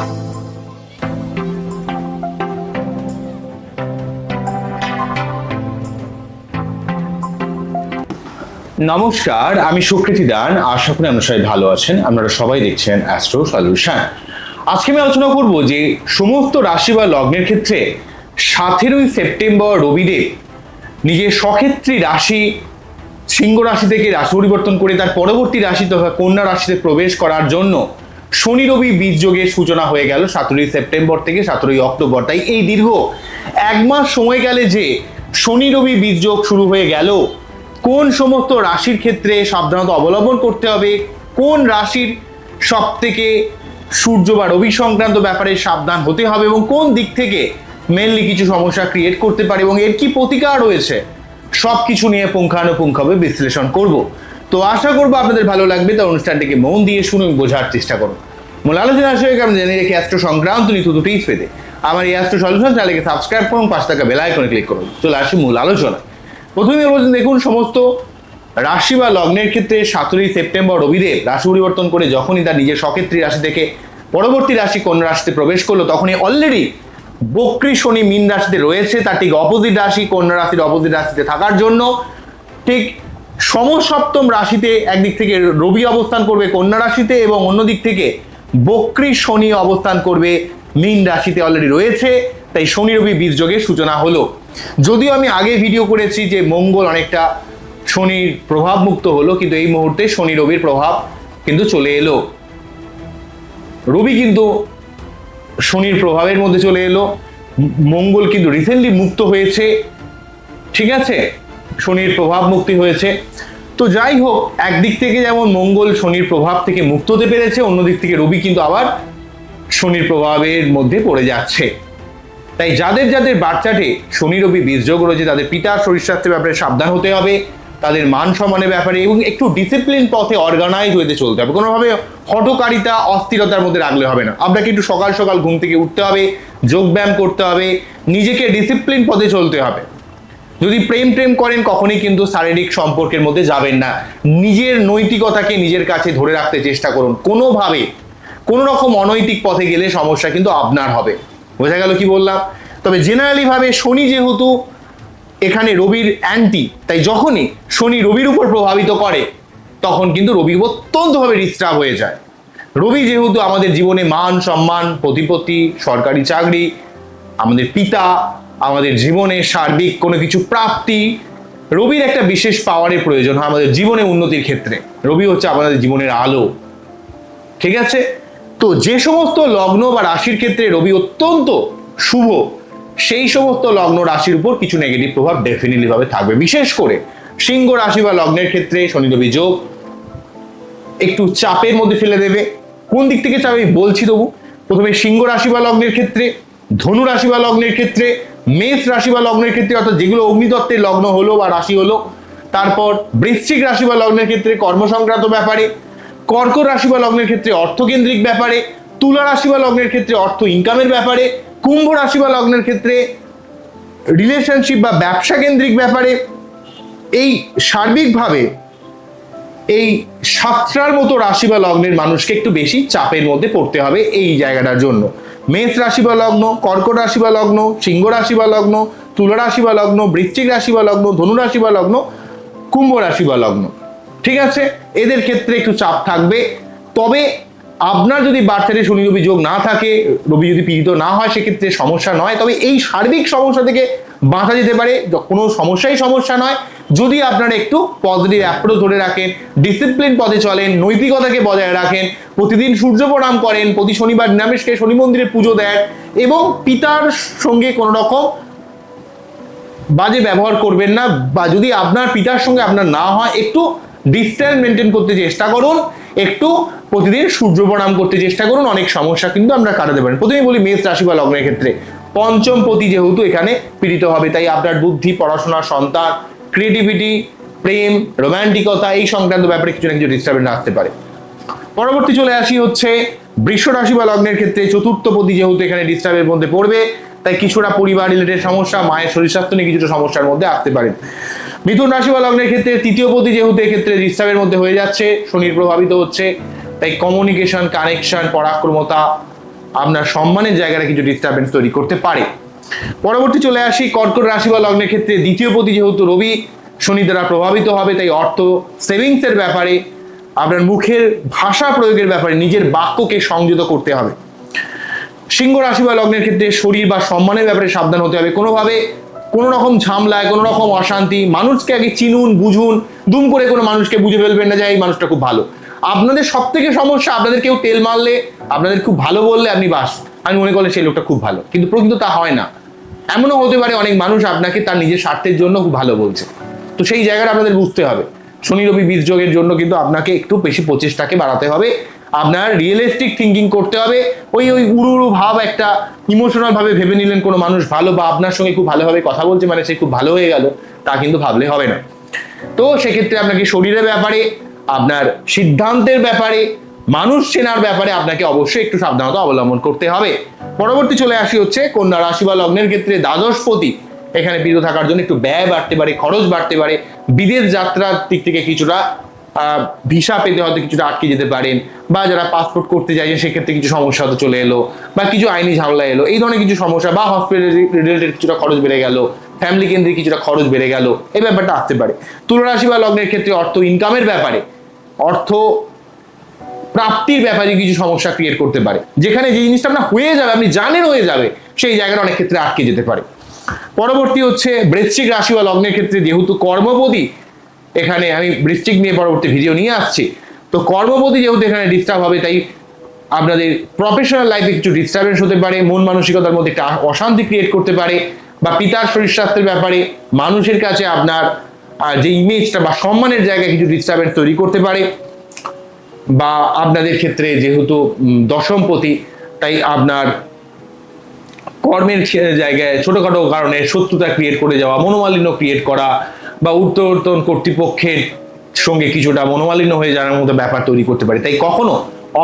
নমস্কার, আমি সুকৃতি দান। আশা করি সবাই ভালো আছেন। আপনারা সবাই দেখছেন অ্যাস্ট্রো সলিউশন আজকে আমি আলোচনা করব যে সমস্ত রাশি বা লগ্নের ক্ষেত্রে সতেরোই সেপ্টেম্বর রবিদেব নিজের সক্ষেত্রী রাশি, সিংহ রাশি থেকে রাশি পরিবর্তন করে তার পরবর্তী রাশি তথা কন্যা রাশিতে প্রবেশ করার জন্য শনি রবি বীজ যোগের সূচনা হয়ে গেল সতেরোই সেপ্টেম্বর থেকে সতেরোই অক্টোবর। তাই এই দীর্ঘ এক মাস সময় গেলে যে শনি রবি বীজ যোগ শুরু হয়ে গেল, কোন সমস্ত রাশির ক্ষেত্রে সাবধানতা অবলম্বন করতে হবে, কোন রাশির সব থেকে সূর্য বা রবি সংক্রান্ত ব্যাপারে সাবধান হতে হবে এবং কোন দিক থেকে মেনলি কিছু সমস্যা ক্রিয়েট করতে পারে এবং এর কি প্রতিকার রয়েছে সব কিছু নিয়ে পুঙ্খানুপুঙ্খভাবে বিশ্লেষণ করব। তো আশা করব আপনাদের ভালো লাগবে। তার অনুষ্ঠানটিকে মন দিয়ে শুনুন বোঝার চেষ্টা করুন। মূল আলোচনা আসলে আমি জেনে রেখে অ্যাস্ট্রো সংক্রান্ত নিত্য দুটি পেতে আমার এই অ্যাস্ট্রো সলিউশন চ্যানেলকে সাবস্ক্রাইব করুন পাঁচ টাকা বেল আইকনে ক্লিক করুন। চলে আসি মূল আলোচনা প্রথমে বলছেন দেখুন, সমস্ত রাশি বা লগ্নের ক্ষেত্রে সতেরোই সেপ্টেম্বর রবিদেব রাশি পরিবর্তন করে যখনই তার নিজের সক্ষেত্রী রাশি থেকে পরবর্তী রাশি কন্যা রাশিতে প্রবেশ করল, তখনই অলরেডি বক্রী শনি মীন রাশিতে রয়েছে। তার ঠিক অপোজিট রাশি কন্যা রাশির অপোজিট রাশিতে থাকার জন্য ঠিক সমসপ্তম রাশিতে একদিক থেকে রবি অবস্থান করবে কন্যা রাশিতে এবং অন্য দিক থেকে বক্রী শনি অবস্থান করবে মীন রাশিতে অলরেডি রয়েছে, তাই শনি রবি বীজ যোগের সূচনা হলো। যদিও আমি আগে ভিডিও করেছি যে মঙ্গল অনেকটা শনির প্রভাব মুক্ত হলো, কিন্তু এই মুহূর্তে শনি রবির প্রভাব কিন্তু চলে এলো। রবি কিন্তু শনির প্রভাবের মধ্যে চলে এলো, মঙ্গল কিন্তু রিসেন্টলি মুক্ত হয়েছে, ঠিক আছে? শনির প্রভাব মুক্তি হয়েছে। তো যাই হোক, একদিক থেকে যেমন মঙ্গল শনির প্রভাব থেকে মুক্ত হতে পেরেছে, অন্যদিক থেকে রবি কিন্তু আবার শনির প্রভাবের মধ্যে পড়ে যাচ্ছে। তাই যাদের যাদের বাচ্চাটে শনি, রবি বীজযোগ রয়েছে তাদের পিতার শরীর স্বাস্থ্যের ব্যাপারে সাবধান হতে হবে, তাদের মান সম্মানের ব্যাপারে এবং একটু ডিসিপ্লিন পথে অর্গানাইজ হতে চলতে হবে। কোনোভাবে হটকারিতা অস্থিরতার মধ্যে রাখলে হবে না। আপনাকে একটু সকাল সকাল ঘুম থেকে উঠতে হবে, যোগব্যায়াম করতে হবে, নিজেকে ডিসিপ্লিন পথে চলতে হবে। যদি প্রেম প্রেম করেন, কখনই কিন্তু শারীরিক সম্পর্কের মধ্যে যাবেন না। নিজের নৈতিকতাকে নিজের কাছে ধরে রাখতে চেষ্টা করুন। কোনোভাবে কোনো রকম অনৈতিক পথে গেলে সমস্যা কিন্তু আপনার হবে। বোঝা গেল কি বললাম? তবে জেনারেলি ভাবে শনি যেহেতু এখানে রবির অ্যান্টি তাই যখনই শনি রবির উপর প্রভাবিত করে, তখন কিন্তু রবি অত্যন্তভাবে ডিস্টার্ব হয়ে যায়। রবি যেহেতু আমাদের জীবনে মান, সম্মান, প্রতিপত্তি, সরকারি চাকরি, আমাদের পিতা আমাদের জীবনে সার্বিক কোনো কিছু প্রাপ্তি, রবির একটা বিশেষ পাওয়ারের প্রয়োজন হয় আমাদের জীবনে উন্নতির ক্ষেত্রে। রবি হচ্ছে আমাদের জীবনের আলো। ঠিক আছে? তো যে সমস্ত লগ্ন বা রাশির ক্ষেত্রে রবি অত্যন্ত শুভ, সেই সমস্ত লগ্ন রাশির উপর কিছু নেগেটিভ প্রভাব ডেফিনেটলি ভাবে থাকবে। বিশেষ করে সিংহ রাশি বা লগ্নের ক্ষেত্রে শনি রবি যোগ, একটু চাপের মধ্যে ফেলে দেবে। কোন দিক থেকে চাপ আমি বলছি তবু? প্রথমে সিংহ রাশি বা লগ্নের ক্ষেত্রে, ধনু রাশি বা লগ্নের ক্ষেত্রে মেষ রাশি বা লগ্নের ক্ষেত্রে, অর্থাৎ যেগুলো অগ্নিতত্ত্বের লগ্ন হলো বা রাশি হলো, তারপর বৃশ্চিক রাশি বা লগ্নের ক্ষেত্রে কর্মসংক্রান্ত ব্যাপারে, কর্কট রাশি বা লগ্নের ক্ষেত্রে অর্থকেন্দ্রিক ব্যাপারে, তুলা রাশি বা লগ্নের ক্ষেত্রে অর্থ ইনকামের ব্যাপারে, কুম্ভ রাশি বা লগ্নের ক্ষেত্রে রিলেশনশিপ বা ব্যবসা কেন্দ্রিক ব্যাপারে, এই সার্বিকভাবে এই সাতটার মতো রাশি বা লগ্নের মানুষকে একটু বেশি চাপের মধ্যে পড়তে হবে এই জায়গাটার জন্য। মেষ রাশি বা লগ্ন, কর্কট রাশি বা লগ্ন, সিংহ রাশি বা লগ্ন, তুলা রাশি বা লগ্ন, বৃশ্চিক রাশি বা লগ্ন, ধনু রাশি বা লগ্ন, কুম্ভ রাশি বা লগ্ন। ঠিক আছে? এদের ক্ষেত্রে একটু চাপ থাকবে। তবে আপনার যদি বার্তারে শনি রবি যোগ না থাকে, রবি যদি পীড়িত না হয়, সেক্ষেত্রে সমস্যা নয়। তবে এই সার্বিক সমস্যা থেকে বাঁচা যেতে পারে কোনো সমস্যাই সমস্যা নয়। যদি আপনারা একটু পজিটিভ অ্যাপ্রোচ ধরে রাখেন ডিসিপ্লিন পথে চলেন, নৈতিকতাকে বজায় রাখেন, প্রতিদিন সূর্য প্রণাম করেন, প্রতি শনিবার নিরামিষকে শনি মন্দিরে পুজো দেন এবং পিতার সঙ্গে কোনো রকম বাজে ব্যবহার করবেন না বা যদি আপনার পিতার সঙ্গে আপনার না হয়, একটু ডিস্টেন্স মেনটেন করতে চেষ্টা করুন, একটু প্রতিদিন সূর্য প্রণাম করতে চেষ্টা করুন, অনেক সমস্যা কিন্তু আমরা কাটাতে পারেন। প্রথমেই বলি মেষ রাশি বা লগ্নের ক্ষেত্রে। পঞ্চম পতি যেহেতু এখানে পীড়িত হবে, তাই আপনার বুদ্ধি, পড়াশোনা, সন্তান ক্রিয়েটিভিটি প্রেম রোমান্টিকতা এই সংক্রান্ত ব্যাপারে কিছু না কিছু ডিস্টার্বেন্স আসতে পারে। পরবর্তী চলে আসি হচ্ছে বৃষ রাশি বা লগ্নের ক্ষেত্রে চতুর্থ পতি যেহেতু এখানে ডিস্টার্বের মধ্যে পড়বে, তাই কিছুটা পরিবার রিলেটেড সমস্যা, মায়ের শরীর স্বাস্থ্য নিয়ে কিছুটা সমস্যার মধ্যে আসতে পারেন মিথুন রাশি বা লগ্নের ক্ষেত্রে তৃতীয় পতি যেহেতু এক্ষেত্রে ডিস্টার্বের মধ্যে হয়ে যাচ্ছে, শনির প্রভাবিত হচ্ছে, তাই কমিউনিকেশন কানেকশন পরাক্রমতা আপনার সম্মানের জায়গাটা কিছু ডিস্টারবেন্স তৈরি করতে পারে। পরবর্তী চলে আসি, কর্কট রাশি বা লগ্নের ক্ষেত্রে দ্বিতীয় পতি যেহেতু রবি, শনি দ্বারা প্রভাবিত হবে, তাই অর্থ সেভিংসের ব্যাপারে আপনার মুখের ভাষা প্রয়োগের ব্যাপারে নিজের বাক্যকে সংযত করতে হবে। সিংহ রাশি বা লগ্নের ক্ষেত্রে শরীর বা সম্মানের ব্যাপারে সাবধান হতে হবে। কোনোভাবে কোনো রকম ঝামলায়, কোনো রকম অশান্তি, মানুষকে আগে চিনুন, বুঝুন, দুম করে কোনো মানুষকে বুঝে ফেলবেন না যে, এই মানুষটা খুব ভালো। আপনাদের সব থেকে সমস্যা, আপনাদের কেউ তেল মারলে, আপনাদের খুব ভালো বললে আপনি বাস। আমি মনে করলে সেই লোকটা খুব ভালো। কিন্তু প্রকৃত তা হয় না। এমনও হতে পারে অনেক মানুষ আপনাকে তার নিজের স্বার্থের জন্য খুব ভালো বলছে। তো সেই জায়গাটা আপনাদের বুঝতে হবে। শনি, রবি, বীজ যোগের জন্য কিন্তু আপনাকে একটু বেশি প্রচেষ্টাকে বাড়াতে হবে। আপনার রিয়েলিস্টিক থিঙ্কিং করতে হবে। ওই ওই উড়ু উড়ু ভাব একটা ইমোশনাল ভাবে ভেবে নিলেন কোনো মানুষ ভালো বা আপনার সঙ্গে খুব ভালোভাবে কথা বলছে মানে সে খুব ভালো হয়ে গেল, তা কিন্তু ভাবলে হবে না। তো সেক্ষেত্রে আপনাকে শরীরের ব্যাপারে আপনার সিদ্ধান্তের ব্যাপারে, মানুষ চেনার ব্যাপারে আপনাকে অবশ্যই একটু সাবধানতা অবলম্বন করতে হবে। পরবর্তী চলে আসি হচ্ছে কন্যা রাশি বা লগ্নের ক্ষেত্রে দ্বাদশপতি। এখানে বিরত থাকার জন্য একটু ব্যয় বাড়তে পারে, খরচ বাড়তে পারে। বিদেশ যাত্রার দিক থেকে কিছুটা ভিসা পেতে হয়তো কিছুটা আটকে যেতে পারেন বা যারা পাসপোর্ট করতে চাইছেন সেক্ষেত্রে কিছু সমস্যা হয়তো চলে এলো বা কিছু আইনি ঝামেলা এলো। এই ধরনের কিছু সমস্যা বা হসপিটাল রিলেটেড কিছুটা খরচ বেড়ে গেল। ফ্যামিলি কেন্দ্রিক কিছুটা খরচ বেড়ে গেল এই ব্যাপারটা আসতে পারে। তুলা রাশি বা লগ্নের ক্ষেত্রে অর্থ ইনকামের ব্যাপারে, অর্থ প্রাপ্তির ব্যাপারে কিছু সমস্যা ক্রিয়েট করতে পারে। যেখানে যে জিনিসটা আপনার হয়ে যাবে, আপনি জানেন হয়ে যাবে, সেই জায়গাটা অনেক ক্ষেত্রে আটকে যেতে পারে। পরবর্তী হচ্ছে বৃশ্চিক রাশি বা লগ্নের ক্ষেত্রে যেহেতু কর্মপতি, এখানে আমি বৃশ্চিক নিয়ে পরবর্তী ভিডিও নিয়ে আসছি। তো কর্মপতি যেহেতু এখানে ডিস্টার্ব হবে, তাই আপনাদের প্রফেশনাল লাইফে কিছু ডিস্টারবেন্স হতে পারে, মন মানসিকতার মধ্যে একটা অশান্তি ক্রিয়েট করতে পারে। বা পিতার শরীর স্বাস্থ্যের ব্যাপারে মানুষের কাছে আপনার যে ইমেজটা বা সম্মানের জায়গায় কিছু ডিস্টারবেন্স তৈরি করতে পারে, বা আপনাদের ক্ষেত্রে যেহেতু দশমপতি তাই আপনার কর্মের জায়গায় ছোটোখাটো কারণে শত্রুতা ক্রিয়েট করে যাওয়া, মনোমালিন্য ক্রিয়েট করা, বা উত্তরতন কর্তৃপক্ষের সঙ্গে কিছুটা মনোমালিন্য হয়ে যাওয়ার মতো ব্যাপার তৈরি করতে পারে। তাই কখনো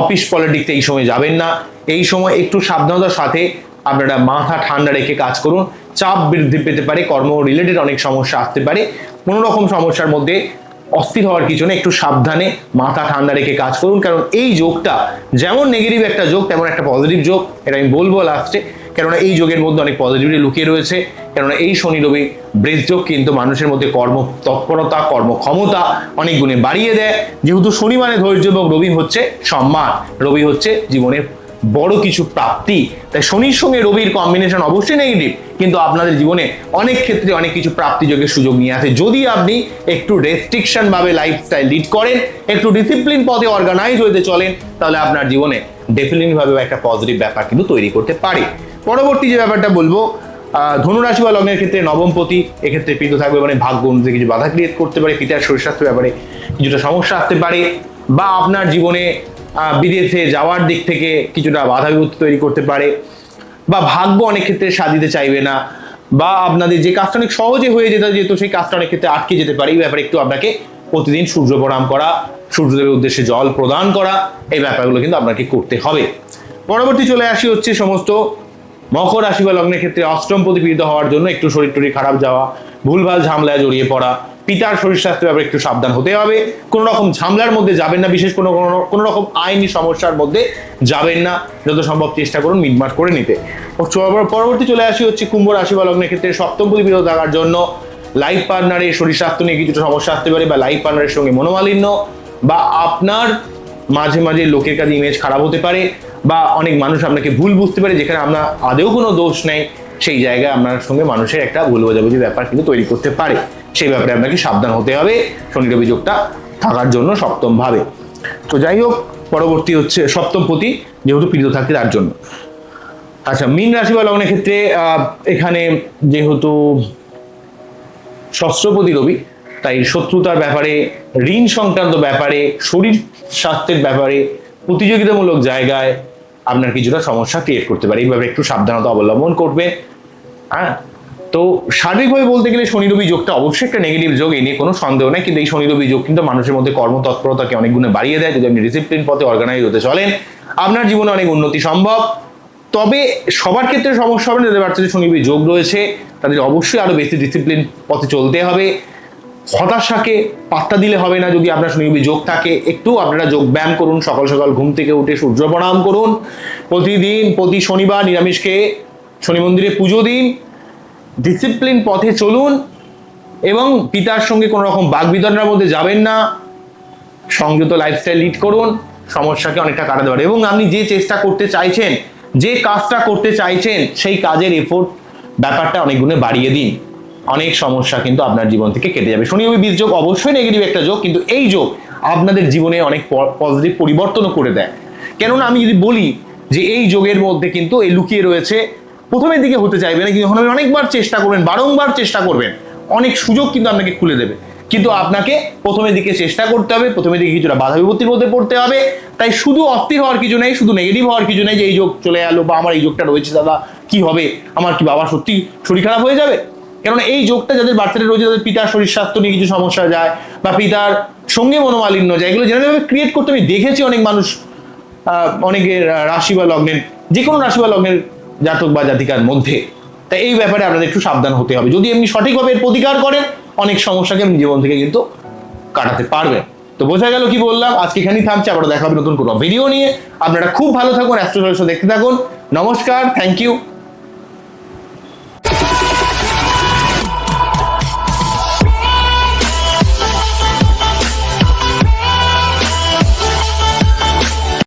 অফিস পলিটিক্সে এই সময় যাবেন না। এই সময় একটু সাবধানতার সাথে আপনারা মাথা ঠান্ডা রেখে কাজ করুন। চাপ বৃদ্ধি পেতে পারে, কর্ম রিলেটেড অনেক সমস্যা আসতে পারে। কোনো রকম সমস্যার মধ্যে অস্থির হওয়ার কিছু একটু সাবধানে মাথা ঠান্ডা রেখে কাজ করুন। কারণ এই যোগটা যেমন নেগেটিভ একটা যোগ, তেমন একটা পজিটিভ যোগ, এটা আমি বলব লাস্টে কেননা এই যোগের মধ্যে অনেক পজিটিভিটি লুকিয়ে রয়েছে। কেননা এই শনি রবি যোগ কিন্তু মানুষের মধ্যে কর্ম তৎপরতা কর্মক্ষমতা অনেক গুণে বাড়িয়ে দেয়। যেহেতু শনি মানে ধৈর্য এবং রবি হচ্ছে সম্মান। রবি হচ্ছে জীবনের বড় কিছু প্রাপ্তি। তাই শনির সঙ্গে রবির কম্বিনেশন অবশ্যই নেগেটিভ কিন্তু আপনাদের জীবনে অনেক ক্ষেত্রে অনেক কিছু প্রাপ্তি যোগের সুযোগ নিয়ে আসে। যদি আপনি একটু রেস্ট্রিকশন ভাবে লাইফস্টাইল লিড করেন, একটু ডিসিপ্লিন পথে অর্গানাইজ হতে চলেন, তাহলে আপনার জীবনে ডেফিনেটলি ভাবে একটা পজিটিভ ব্যাপার কিন্তু তৈরি করতে পারে। পরবর্তী যে ব্যাপারটা বলব ধনুরাশি বা লগ্নের ক্ষেত্রে নবমপতি এক্ষেত্রে পিত থাকবে মানে ভাগ্য অনুযায়ী কিছু বাধা ক্রিয়েট করতে পারে, পিতার শরীর স্বাস্থ্য ব্যাপারে কিছুটা সমস্যা আসতে পারে, বা আপনার জীবনে বিদেশে যাওয়ার দিক থেকে কিছুটা বাধা বিপত্তি তৈরি করতে পারে বা ভাগ্য অনেক ক্ষেত্রে সাথ দিতে চাইবে না বা আপনাদের যে কাজটা অনেক সহজে হয়ে যেতে যেহেতু সেই কাজটা অনেক ক্ষেত্রে আটকে যেতে পারে, এই ব্যাপারে একটু আপনাকে প্রতিদিন সূর্য প্রণাম করা, সূর্যদেবের উদ্দেশ্যে জল প্রদান করা, এই ব্যাপারগুলো কিন্তু আপনাকে করতে হবে। পরবর্তী চলে আসি হচ্ছে সমস্ত মকর রাশি বা লগ্নের ক্ষেত্রে অষ্টম প্রতিপীড়িত হওয়ার জন্য একটু শরীর টরীর খারাপ যাওয়া, ভুলভাল ঝামলায় জড়িয়ে পড়া, পিতার শরীর স্বাস্থ্যের ব্যাপারে একটু সাবধান হতে হবে। কোনো রকম ঝামলার মধ্যে যাবেন না, বিশেষ কোনো কোনো রকম আইনি সমস্যার মধ্যে যাবেন না। যত সম্ভব চেষ্টা করুন মিটমাট করে নিতে। পরবর্তী চলে আসি হচ্ছে কুম্ভ রাশি বা লগ্নের ক্ষেত্রে সপ্তম প্রতিপীড়িত থাকার জন্য। লাইফ পার্টনারের শরীর স্বাস্থ্য নিয়ে কিছুটা সমস্যা আসতে পারে বা লাইফ পার্টনারের সঙ্গে মনোমালিন্য বা আপনার মাঝে মাঝে লোকের কাছে ইমেজ খারাপ হতে পারে। বা অনেক মানুষ আপনাকে ভুল বুঝতে পারে, যেখানে আপনার আদেও কোনো দোষ নেই, সেই জায়গায় আপনার সঙ্গে মানুষের একটা ভুল বোঝাবুঝি ব্যাপার কিন্তু তৈরি করতে পারে। সেই ব্যাপারে আপনাকে সাবধান হতে হবে, শনি রবি যোগটা থাকার জন্য সপ্তম ভাবে তো যাই হোক, পরবর্তী হচ্ছে সপ্তম প্রতি যেহেতু পীড়িত থাকে তার জন্য। আচ্ছা মীন রাশি বা লগ্নের ক্ষেত্রে এখানে যেহেতু ষষ্ঠপতি রবি, তাই শত্রুতার ব্যাপারে, ঋণ সংক্রান্ত ব্যাপারে, শরীর স্বাস্থ্যের ব্যাপারে, প্রতিযোগিতামূলক জায়গায় আপনার কিছুটা সমস্যা ক্রিয়েট করতে পারে। এইভাবে একটু সাবধানতা অবলম্বন করবে। হ্যাঁ? তো সার্বিকভাবে বলতে গেলে শনি রবি যোগটা অবশ্যই একটা নেগেটিভ যোগ এই নিয়ে কোনো সন্দেহ নেই। কিন্তু এই শনি রবি যোগ কিন্তু মানুষের মধ্যে কর্মতৎপরতাকে অনেক গুণে বাড়িয়ে দেয়। যদি আপনি ডিসিপ্লিন পথে অর্গানাইজ হতে চলেন, আপনার জীবনে অনেক উন্নতি সম্ভব। তবে সবার ক্ষেত্রে সমস্যা হবে না। যাদের বাচ্চাদের শনি রবি যোগ রয়েছে, তাদের অবশ্যই আরও বেশি ডিসিপ্লিন পথে চলতে হবে। হতাশাকে পাত্তা দিলে হবে না যদি আপনার শনিরবি যোগ থাকে। একটু আপনারা যোগ ব্যায়াম করুন, সকাল সকাল ঘুম থেকে উঠে সূর্য প্রণাম করুন। প্রতিদিন, প্রতি শনিবার নিরামিষ খেয়ে শনি মন্দিরে পুজো দিন। ডিসিপ্লিন পথে চলুন এবং পিতার সঙ্গে কোনো রকম বাক বিতরণের মধ্যে যাবেন না। সংযত লাইফস্টাইল লিড করুন, সমস্যাকে অনেকটা কাটাতে পারে এবং আপনি যে চেষ্টা করতে চাইছেন, যে কাজটা করতে চাইছেন, সেই কাজের এফোর্ট ব্যাপারটা অনেক গুণে বাড়িয়ে দিন। অনেক সমস্যা কিন্তু আপনার জীবন থেকে কেটে যাবে। শনি রবি বীজ যোগ অবশ্যই নেগেটিভ একটা যোগ, কিন্তু এই যোগ আপনাদের জীবনে অনেক পজিটিভ পরিবর্তনও করে দেয়। কেননা আমি যদি বলি যে এই যোগের মধ্যে কিন্তু এই লুকিয়ে রয়েছে, প্রথমের দিকে হতে চাইবে না, কিন্তু আপনি অনেকবার চেষ্টা করবেন, বারংবার চেষ্টা করবেন, অনেক সুযোগ কিন্তু আপনাকে খুলে দেবে। কিন্তু আপনাকে প্রথমের দিকে চেষ্টা করতে হবে, প্রথমের দিকে কিছুটা বাধা বিপত্তির মধ্যে পড়তে হবে। তাই শুধু অস্থির হওয়ার কিছু নেই, শুধু নেগেটিভ হওয়ার কিছু নেই যে এই যোগ চলে গেলো বা আমার এই যোগটা রয়েছে দাদা, কি হবে? আমার কি বাবা সত্যি শরীর খারাপ হয়ে যাবে? কেননা এই যোগটা যাদের বাচ্চাদের রয়েছে, তাদের পিতার শরীর স্বাস্থ্য নিয়ে কিছু সমস্যা যায় বা পিতার সঙ্গে মনোমালিন্য যায়, এগুলো জেনারেলি ক্রিয়েট করতে আমি দেখেছি অনেক মানুষ অনেকের রাশি বা লগ্নের যে কোনো রাশি বা লগ্নের জাতক বা জাতিকার মধ্যে। তাই এই ব্যাপারে আপনাদের একটু সাবধান হতে হবে। যদি এমনি সঠিকভাবে এর প্রতিকার করেন, অনেক সমস্যাকে আপনি জীবন থেকে কিন্তু কাটাতে পারবেন। তো বোঝা গেল কি বললাম, আজকে এখানেই থামছে আবার দেখা হবে নতুন কোনো ভিডিও নিয়ে। আপনারা খুব ভালো থাকুন অ্যাস্ট্রোলজি দেখতে থাকুন। নমস্কার থ্যাংক ইউ